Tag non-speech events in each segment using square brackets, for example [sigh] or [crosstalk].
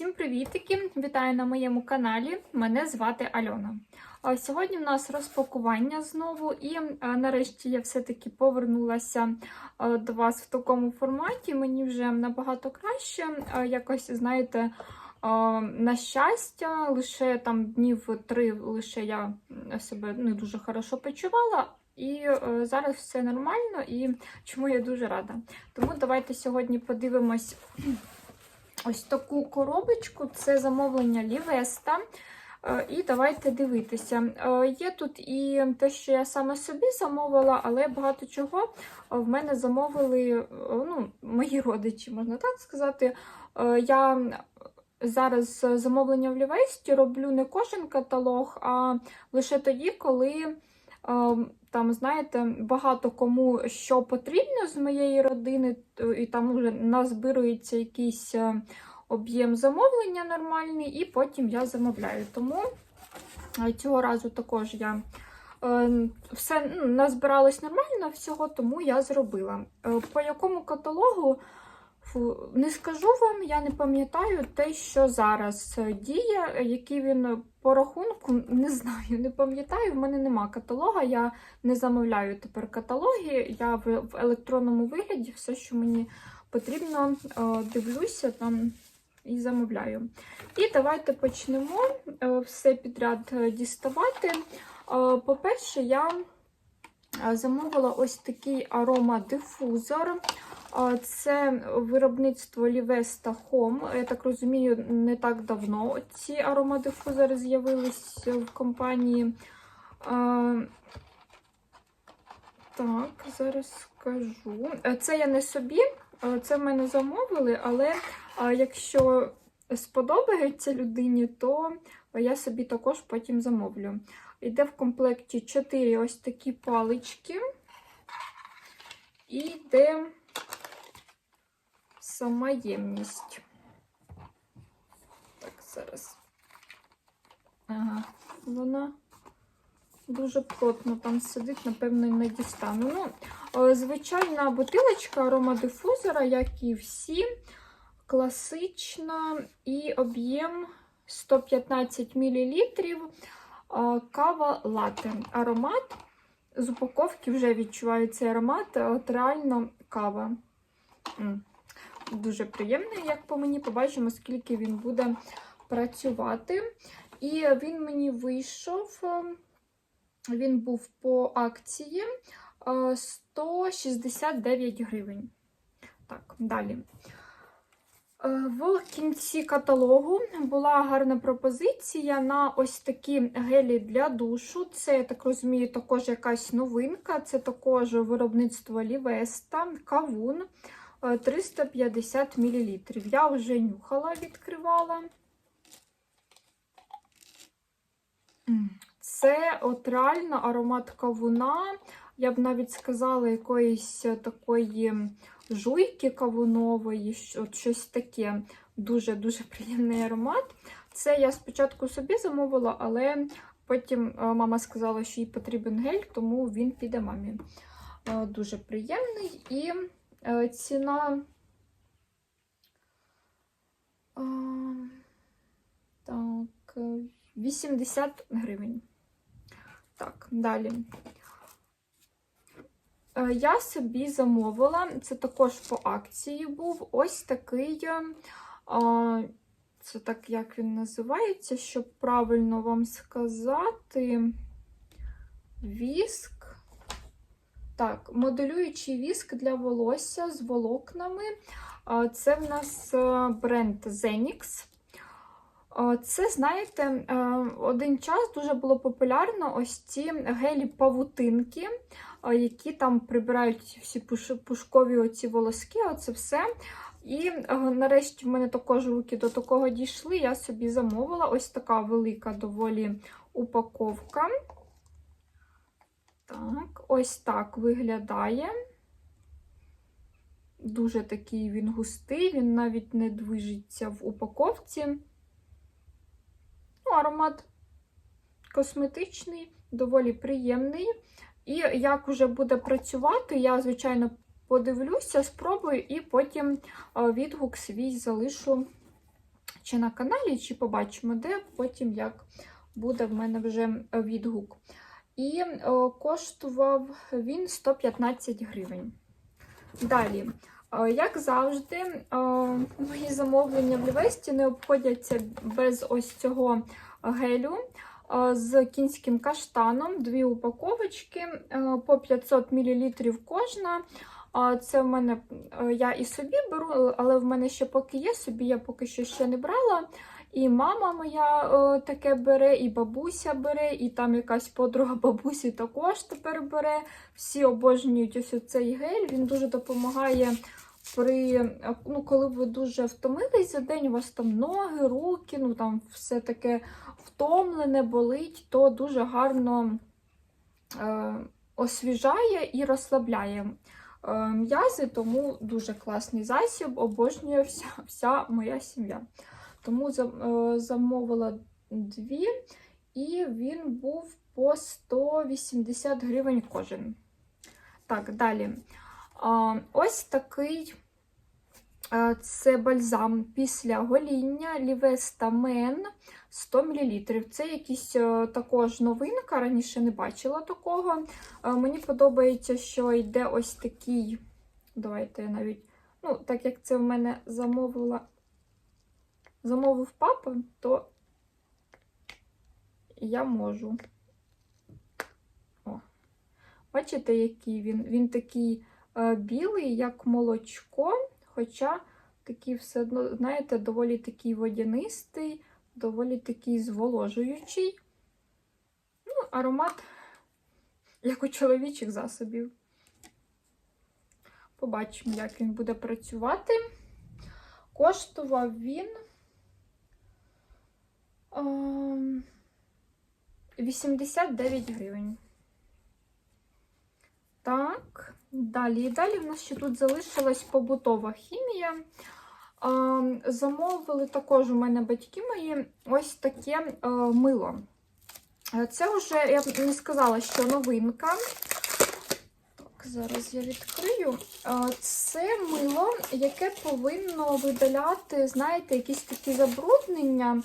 Всім привітики! Вітаю на моєму каналі. Мене звати Альона. Сьогодні в нас розпакування знову, і нарешті я все-таки повернулася до вас в такому форматі. Мені вже набагато краще. Якось, знаєте, на щастя, лише там днів три лише я себе не дуже хорошо почувала. І е, зараз все нормально, і чому я дуже рада. Тому давайте сьогодні подивимось ось таку коробочку. Це замовлення Лівеста. Е, І давайте дивитися. Е, Є тут і те, що я саме собі замовила, але багато чого в мене замовили е, ну, мої родичі, можна так сказати. Е, Я зараз замовлення в Лівесті роблю не кожен каталог, а лише тоді, коли е, там, знаєте, багато кому що потрібно з моєї родини, і там вже назбирується якийсь е, об'єм замовлення нормальний, і потім я замовляю. Тому е, цього разу також я е, все ну, назбиралось нормально всього, тому я зробила. По якому каталогу? Фу, Не скажу вам, я не пам'ятаю те, що зараз е, діє, який він по рахунку, не знаю, не пам'ятаю. В мене нема каталога, я не замовляю тепер каталоги. Я в, електронному вигляді все, що мені потрібно, е, дивлюся там і замовляю. І давайте почнемо е, все підряд е, діставати. Е, По-перше, я е, замовила ось такий аромадифузор. А, Це виробництво Livesta Home. Я так розумію, не так давно ці аромадифузори з'явилися в компанії. Так, зараз скажу. Е, Це я не собі, е, це в мене замовили, але якщо сподобається людині, то я собі також потім замовлю. Йде в комплекті 4 ось такі палички. І йде сама ємність. Так, зараз. Ага, вона дуже плотно там сидить, напевно, не дістану. Ну, е, звичайна бутилочка аромадифузора, як і всі, класична і об'єм 115 мл. Кава лате. Аромат. З упаковки вже відчуваю цей аромат. От реально кава. Дуже приємний, як по мені. Побачимо, скільки він буде працювати. І він мені вийшов, е, він був по акції е, 169 гривень. Так, далі. Е, В кінці каталогу була гарна пропозиція на ось такі гелі для душу. Це, я так розумію, також якась новинка. Це також виробництво Лівеста, кавун. Е, 350 мл. Я вже нюхала, відкривала. Це от реально аромат кавуна. Я б навіть сказала, якоїсь е, такої жуйки кавунової, от щось таке. Дуже-дуже [laughs] приємний аромат. Це я спочатку собі замовила, але потім е, мама сказала, що їй потрібен гель, тому він піде мамі. Е, Дуже приємний. І Е, Ціна. Так, е, 80 гривень. Так, далі. Е, Я собі замовила, це також по акції був ось такий. е, Це так, як він називається, щоб правильно вам сказати. Віск. Так, моделюючий віск для волосся з волокнами. Це в нас е, бренд Zenix. Це, знаєте, е, один час дуже було популярно ось ці гелі-павутинки, які там прибирають всі пушкові оці волоски, оце все. І е, нарешті в мене також руки до такого дійшли. Я собі замовила ось така велика доволі упаковка. Так, ось так виглядає. Дуже такий він густий, він навіть не движеться в упаковці. Ну, аромат косметичний, доволі приємний. І як уже буде працювати, я, звичайно, подивлюся, спробую, і потім е, відгук свій залишу чи на каналі, чи побачимо, де потім як буде в мене вже відгук. І е, коштував він 115 гривень. Далі, е, як завжди, е, мої замовлення в Лівесті не обходяться без ось цього гелю з кінським каштаном. Дві упаковочки по 500 мл кожна. Це в мене я і собі беру, але в мене ще поки є, собі я поки що ще не брала. І мама моя е, таке бере, і бабуся бере, і там якась подруга бабусі також тепер бере. Всі обожнюють ось цей гель. Він дуже допомагає при ну, коли ви дуже втомились за день, у вас там ноги, руки, ну там все таке втомлене, болить, то дуже гарно е, освіжає і розслабляє е, м'язи, тому дуже класний засіб, обожнює вся, вся моя сім'я. Тому е, замовила дві, і він був по 180 гривень кожен. Так, далі. Ось такий це бальзам після гоління Лівеста Мен 100 мл. Це якийсь е, також новинка, раніше не бачила такого. Е, Мені подобається, що йде ось такий. Давайте я навіть. Ну, так як це в мене замовила замовив папа, то я можу. О, бачите, який він? Він такий е, білий, як молочко, хоча такий все одно, знаєте, доволі такий водянистий, доволі такий зволожуючий. Ну, аромат, як у чоловічих засобів. Побачимо, як він буде працювати. Коштував він. 89 гривень. Так, далі. І далі в нас ще тут залишилась побутова хімія. Ем, Замовили також у мене батьки мої ось таке е, мило. Це вже, я б не сказала, що новинка. Так, зараз я відкрию. Е, Це мило, яке повинно видаляти, знаєте, якісь такі забруднення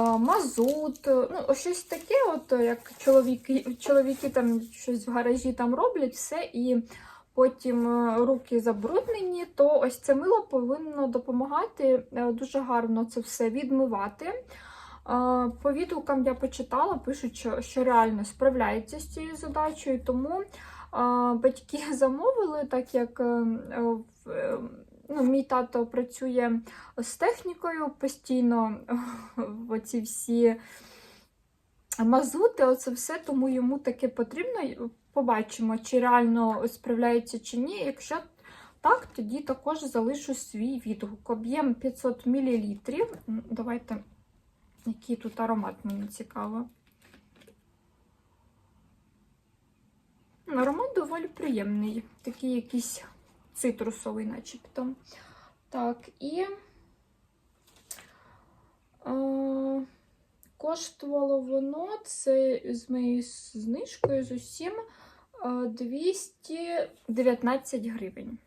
мазут, е, ну, щось таке, от як чоловіки, чоловіки там щось в гаражі там роблять, все, і потім е, руки забруднені, то ось це мило повинно допомагати е, дуже гарно це все відмивати. Е, По відгукам я почитала, пишуть, що, реально справляється з цією задачею, тому е, батьки [laughs] замовили, так як е, е, в- е, ну, мій тато працює з технікою постійно [laughs] оці всі мазути, оце все, тому йому таке потрібно. Побачимо, чи реально справляється чи ні. Якщо так, тоді також залишу свій відгук. Об'єм 500 мл. Давайте, який тут аромат мені цікаво. Аромат доволі приємний, такий якийсь цитрусовий, начебто. Так, і е, коштувало воно це з моєю знижкою з усім е, 219 гривень.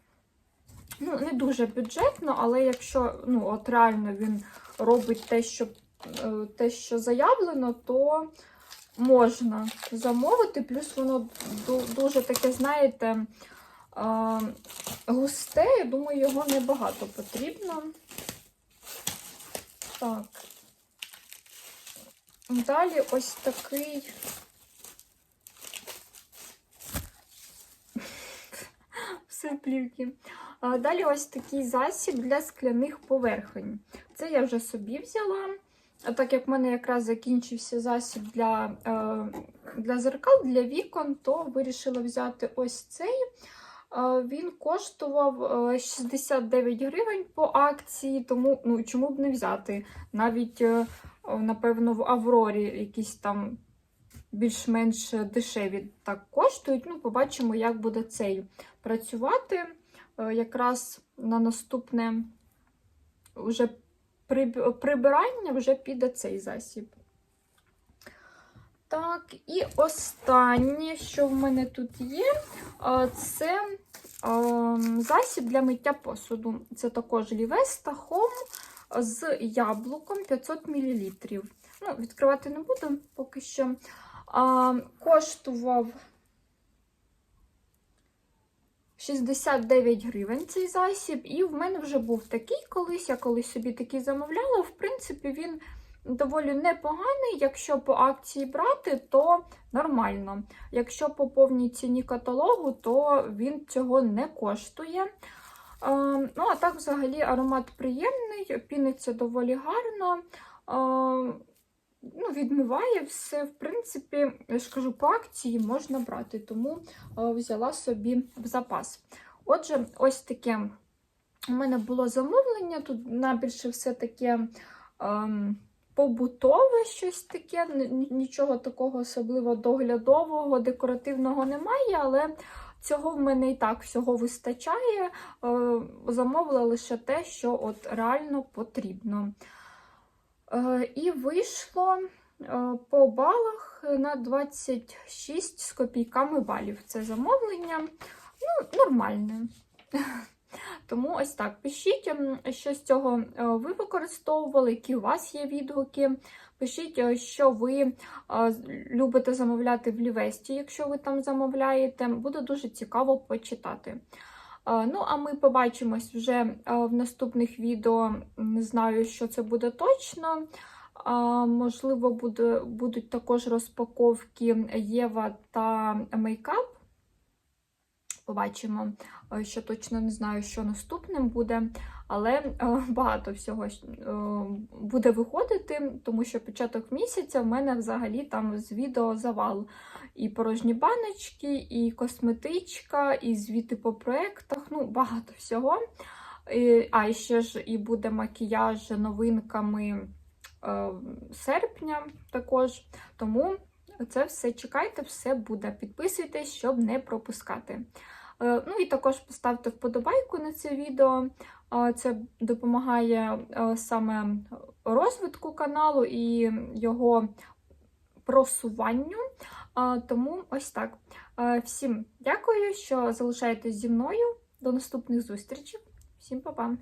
Ну, не дуже бюджетно, але якщо ну, от реально він робить те, що, е, те, що заявлено, то можна замовити. Плюс воно дуже таке, знаєте, густе, я думаю, його небагато потрібно. Так. Далі ось такий. [laughs] Все плівки. Далі ось такий засіб для скляних поверхонь. Це я вже собі взяла. А Так як в мене якраз закінчився засіб для, е, для зеркал, для вікон, то вирішила взяти ось цей. Е, Він коштував е, 69 гривень по акції, тому ну, чому б не взяти? Навіть, е, напевно, в Аврорі якісь там більш-менш дешеві так коштують. Ну, побачимо, як буде цей працювати. Е, Якраз на наступне вже прибирання вже піде цей засіб. Так, і останнє, що в мене тут є, це засіб для миття посуду. Це також Лівеста Home. з яблуком 500 мл. Ну, відкривати не буду поки що. Коштував 69 гривень цей засіб, і в мене вже був такий колись. Я колись собі такий замовляла. В принципі, він доволі непоганий. Якщо по акції брати, то нормально. Якщо по повній ціні каталогу, то він цього не коштує. Е, Ну, а так, взагалі, аромат приємний, піниться доволі гарно. Е, Ну, відмиває все, в принципі, я ж кажу, по акції можна брати, тому е, взяла собі в запас. Отже, ось таке у мене було замовлення. Тут найбільше все таке ем, побутове щось таке, нічого такого особливо доглядового, декоративного немає, але цього в мене і так всього вистачає. Е, замовила лише те, що от реально потрібно. Е, І вийшло е, по балах на 26 з копійками балів. Це замовлення. Ну, нормальне. Тому ось так. Пишіть, що з цього е, ви використовували, які у вас є відгуки. Пишіть, е, що ви е, любите замовляти в Лівесті, якщо ви там замовляєте. Буде дуже цікаво почитати. Ну, а ми побачимось вже в наступних відео. Не знаю, що це буде точно. Можливо, буде, будуть також розпаковки Єва та мейкап. Побачимо, Е, що точно не знаю, що наступним буде, але е, багато всього е, буде виходити, тому що початок місяця в мене взагалі там з відео завал. І порожні баночки, і косметичка, і звіти по проєктах. Ну, багато всього. А ще ж і буде макіяж новинками е, серпня також. Тому це все чекайте, все буде. Підписуйтесь, щоб не пропускати. Е, Ну і також поставте вподобайку на це відео. Е, Це допомагає е, саме розвитку каналу і його просуванню. Тому ось так. Всім дякую, що залишаєтесь зі мною. До наступних зустрічей. Всім па-па!